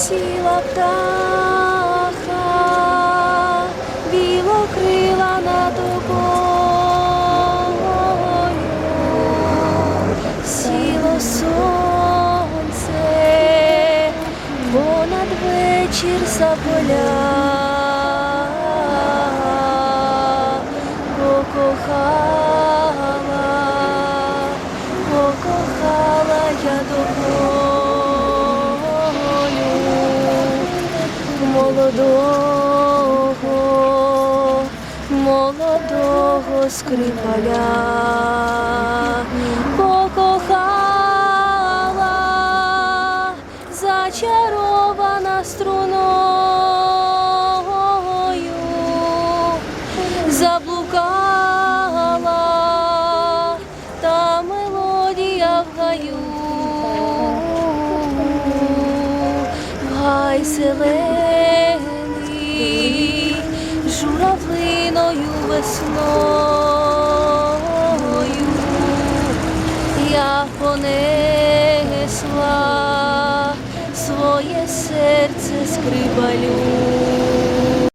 сіла птаха, білокрила над тобою, сіло сонце, понад вечір за поля, молодого, молодого скрипаля покохала, зачарована струною, заблукала та мелодія в гаю. Гай зелений, журавлиною весною я понесла своє серце скрипалю.